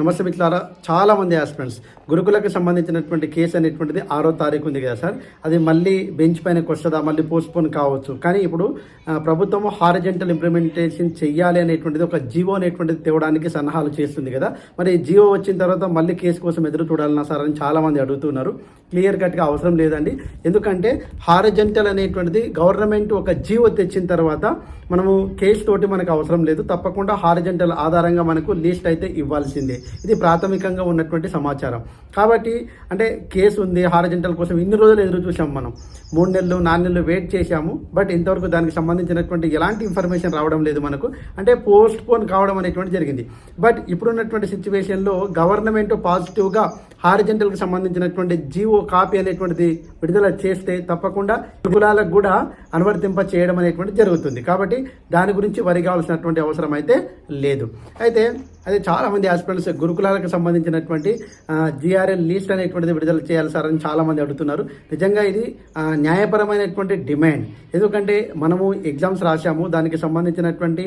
నమస్తే మిత్రులారా. చాలామంది ఆస్పిరెంట్స్ గురుకులకు సంబంధించినటువంటి కేసు అనేటువంటిది ఆరో తారీఖు ఉంది కదా సార్. అది మళ్ళీ బెంచ్ పైనకి వస్తుందా మళ్ళీ పోస్ట్పోన్ కావచ్చు. కానీ ఇప్పుడు ఆ, ప్రభుత్వం హారిజెంటల్ ఇంప్లిమెంటేషన్ చేయాలి అనేటువంటిది ఒక జీవో అనేటువంటిది తేవడానికి సన్నాహాలు చేస్తుంది కదా. మరి జీవో వచ్చిన తర్వాత మళ్ళీ కేసు కోసం ఎదురు చూడాలన్నా సార్ అని చాలామంది అడుగుతున్నారు. క్లియర్ కట్గా అవసరం లేదండి. ఎందుకంటే హారిజెంటల్ అనేటువంటిది గవర్నమెంట్ ఒక జీవో తెచ్చిన తర్వాత మనము కేసు తోటి మనకు అవసరం లేదు. తప్పకుండా హారిజెంటల్ ఆధారంగా మనకు లిస్ట్ అయితే ఇవ్వాల్సిందే. ఇది ప్రాథమికంగా ఉన్నటువంటి సమాచారం. కాబట్టి అంటే కేసు ఉంది హారిజెంటల్ కోసం ఇన్ని రోజులు ఎదురు చూసాం మనం. మూడు నెలలు నాలుగు నెలలు వెయిట్ చేశాము. బట్ ఇంతవరకు దానికి సంబంధించినటువంటి ఎలాంటి ఇన్ఫర్మేషన్ రావడం లేదు మనకు. అంటే పోస్ట్ పోన్ కావడం అనేటువంటి జరిగింది. బట్ ఇప్పుడున్నటువంటి సిచ్యువేషన్లో గవర్నమెంట్ పాజిటివ్గా హారిజెంటల్కి సంబంధించినటువంటి జీవో కాపీ అనేటువంటిది విడుదల చేస్తే తప్పకుండా కులాలకు కూడా అనువర్తింప చేయడం అనేటువంటి జరుగుతుంది. కాబట్టి దాని గురించి వరి కావాల్సినటువంటి అవసరం అయితే లేదు. అయితే అదే చాలా మంది గురుకులాలకు సంబంధించినటువంటి జిఆర్ఎల్ లీస్ట్ అనేటువంటిది విడుదల చేయాలి సార్ అని చాలామంది అడుగుతున్నారు. నిజంగా ఇది న్యాయపరమైనటువంటి డిమాండ్. ఎందుకంటే మనము ఎగ్జామ్స్ రాసాము దానికి సంబంధించినటువంటి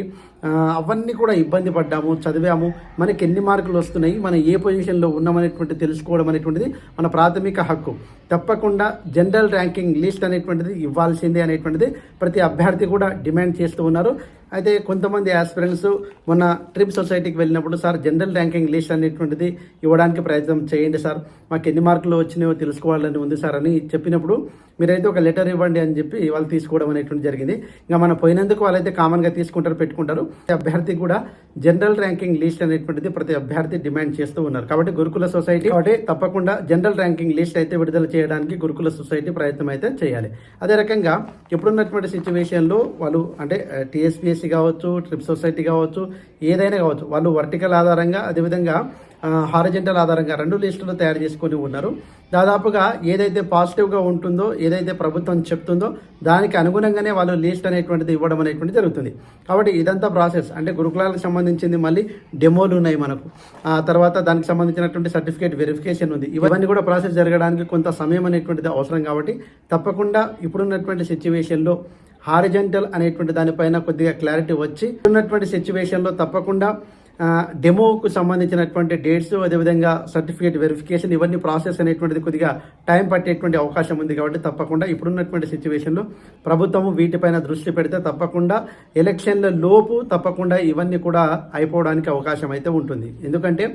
అవన్నీ కూడా ఇబ్బంది పడ్డాము చదివాము. మనకి ఎన్ని మార్కులు వస్తున్నాయి మనం ఏ పొజిషన్లో ఉన్నామనేటువంటి తెలుసుకోవడం అనేటువంటిది మన ప్రాథమిక హక్కు. తప్పకుండా జనరల్ ర్యాంకింగ్ లిస్ట్ అనేటువంటిది ఇవ్వాల్సిందే అనేటువంటిది ప్రతి అభ్యర్థి కూడా డిమాండ్ చేస్తూ ఉన్నారు. అయితే కొంతమంది ఆస్పిరెంట్స్ మొన్న ట్రిప్ సొసైటీకి వెళ్ళినప్పుడు సార్ జనరల్ ర్యాంకింగ్ లిస్ట్ అనేటువంటిది ఇవ్వడానికి ప్రయత్నం చేయండి సార్. మాకు ఎన్ని మార్కులు వచ్చినాయో తెలుసుకోవాలని ఉంది సార్ అని చెప్పినప్పుడు మీరైతే ఒక లెటర్ ఇవ్వండి అని చెప్పి వాళ్ళు తీసుకోవడం అనేటువంటి జరిగింది. ఇంకా మనం పోయినందుకు వాళ్ళైతే కామన్గా తీసుకుంటారు పెట్టుకుంటారు. ప్రతి అభ్యర్థి కూడా జనరల్ ర్యాంకింగ్ లిస్ట్ అనేటువంటిది ప్రతి అభ్యర్థి డిమాండ్ చేస్తూ ఉన్నారు. కాబట్టి గురుకుల సొసైటీ కాబట్టి తప్పకుండా జనరల్ ర్యాంకింగ్ లిస్ట్ అయితే విడుదల చేయడానికి గురుకుల సొసైటీ ప్రయత్నం అయితే చేయాలి. అదే రకంగా ఇప్పుడున్నటువంటి సిచ్యువేషన్లో వాళ్ళు అంటే టీఎస్పీఎస్సీ కావచ్చు ట్రిప్ సొసైటీ కావచ్చు ఏదైనా కావచ్చు వాళ్ళు వర్టికల్ ఆధారంగా అదేవిధంగా హారిజెంటల్ ఆధారంగా రెండు లిస్టులు తయారు చేసుకొని ఉన్నారు. దాదాపుగా ఏదైతే పాజిటివ్గా ఉంటుందో ఏదైతే ప్రభుత్వం చెప్తుందో దానికి అనుగుణంగానే వాళ్ళు లిస్ట్ అనేటువంటిది ఇవ్వడం అనేటువంటిది జరుగుతుంది. కాబట్టి ఇదంతా ప్రాసెస్ అంటే గురుకులాలకు సంబంధించింది మళ్ళీ డెమోలు ఉన్నాయి మనకు. ఆ తర్వాత దానికి సంబంధించినటువంటి సర్టిఫికేట్ వెరిఫికేషన్ ఉంది. ఇవన్నీ కూడా ప్రాసెస్ జరగడానికి కొంత సమయం అనేటువంటిది అవసరం కాబట్టి తప్పకుండా ఇప్పుడున్నటువంటి సిచ్యువేషన్లో హారిజెంటల్ అనేటువంటి దానిపైన కొద్దిగా క్లారిటీ వచ్చి ఉన్నటువంటి సిచ్యువేషన్లో తప్పకుండా డెమోకు సంబంధించినటువంటి డేట్స్ అదేవిధంగా సర్టిఫికేట్ వెరిఫికేషన్ ఇవన్నీ ప్రాసెస్ అనేటువంటిది కొద్దిగా టైం పట్టేటువంటి అవకాశం ఉంది కాబట్టి తప్పకుండా ఇప్పుడున్నటువంటి సిచ్యువేషన్లో ప్రభుత్వము వీటిపైన దృష్టి పెడితే తప్పకుండా ఎలక్షన్ల లోపు తప్పకుండా ఇవన్నీ కూడా అయిపోవడానికి అవకాశం అయితే ఉంటుంది. ఎందుకంటే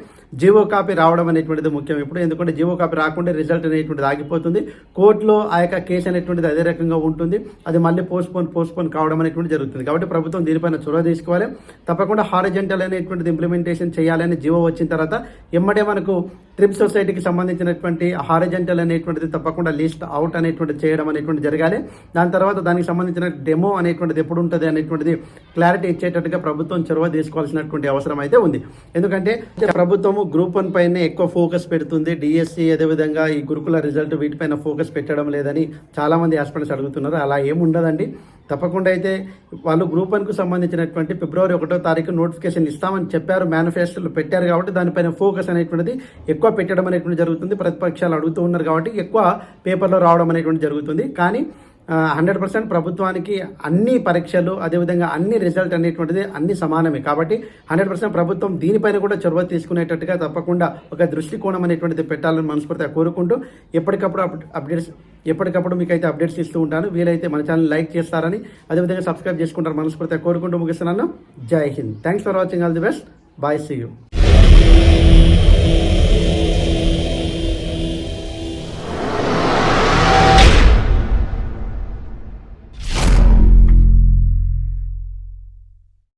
జీవో కాపీ రావడం అనేటువంటిది ముఖ్యం ఇప్పుడు. ఎందుకంటే జీవో కాపీ రాకుండా రిజల్ట్ అనేటువంటిది ఆగిపోతుంది. కోర్టులో ఆ యొక్క కేసు అనేటువంటిది అదే రకంగా ఉంటుంది. అది మళ్ళీ పోస్ట్ పోన్ పోస్ట్ పోన్ కావడం అనేటువంటి జరుగుతుంది. కాబట్టి ప్రభుత్వం దీనిపైన చొరవ తీసుకోవాలి. తప్పకుండా హారిజెంటల్ అనేటువంటిది ఇంప్లిమెంటేషన్ చేయాలని జీవో వచ్చిన తర్వాత ఎమ్మడే మనకు ట్రిప్ సొసైటీకి సంబంధించినటువంటి హారిజెంటల్ అనేటువంటిది తప్పకుండా లిస్ట్ అవుట్ అనేటువంటిది చేయడం అనేటువంటి జరగాలి. దాని తర్వాత దానికి సంబంధించిన డెమో అనేటువంటిది ఎప్పుడు ఉంటుంది అనేటువంటిది క్లారిటీ ఇచ్చేటట్టుగా ప్రభుత్వం చొరవ తీసుకోవాల్సినటువంటి అవసరం అయితే ఉంది. ఎందుకంటే ప్రభుత్వము గ్రూప్ వన్ పైనే ఎక్కువ ఫోకస్ పెడుతుంది. డిఎస్సి అదేవిధంగా ఈ గురుకుల రిజల్ట్ వీటిపైన ఫోకస్ పెట్టడం లేదని చాలామంది ఆస్పిరెంట్స్ అడుగుతున్నారు. అలా ఏముండదండి తప్పకుండా అయితే వాళ్ళు గ్రూప్ వన్కు సంబంధించినటువంటి ఫిబ్రవరి ఒకటో తారీఖు నోటిఫికేషన్ ఇస్తామని చెప్పారు మేనిఫెస్టోలో పెట్టారు కాబట్టి దానిపైన ఫోకస్ అనేటువంటిది ఎక్కువ పెట్టడం అనేటువంటి జరుగుతుంది. ప్రతిపక్షాలు అడుగుతూ ఉన్నారు కాబట్టి ఎక్కువ పేపర్లో రావడం అనేటువంటి జరుగుతుంది. కానీ హండ్రెడ్ పర్సెంట్ ప్రభుత్వానికి అన్ని పరీక్షలు అదేవిధంగా అన్ని రిజల్ట్ అనేటువంటిది అన్ని సమానమే. కాబట్టి హండ్రెడ్ పర్సెంట్ ప్రభుత్వం దీనిపైన కూడా చొరవ తీసుకునేటట్టుగా తప్పకుండా ఒక దృష్టికోణం అనేటువంటిది పెట్టాలని మనస్ఫూర్తిగా కోరుకుంటూ ఎప్పటికప్పుడు అప్- అప్డేట్స్ ఎప్పటికప్పుడు మీకు అయితే అప్డేట్స్ ఇస్తూ ఉంటాను. వీలైతే మన ఛానల్ లైక్ చేస్తారని అదేవిధంగా సబ్స్క్రైబ్ చేసుకుంటారు మనస్ఫూర్తిగా కోరుకుంటూ ముగిస్తున్నాను. Jai Hind. Thanks for watching all the best bye see you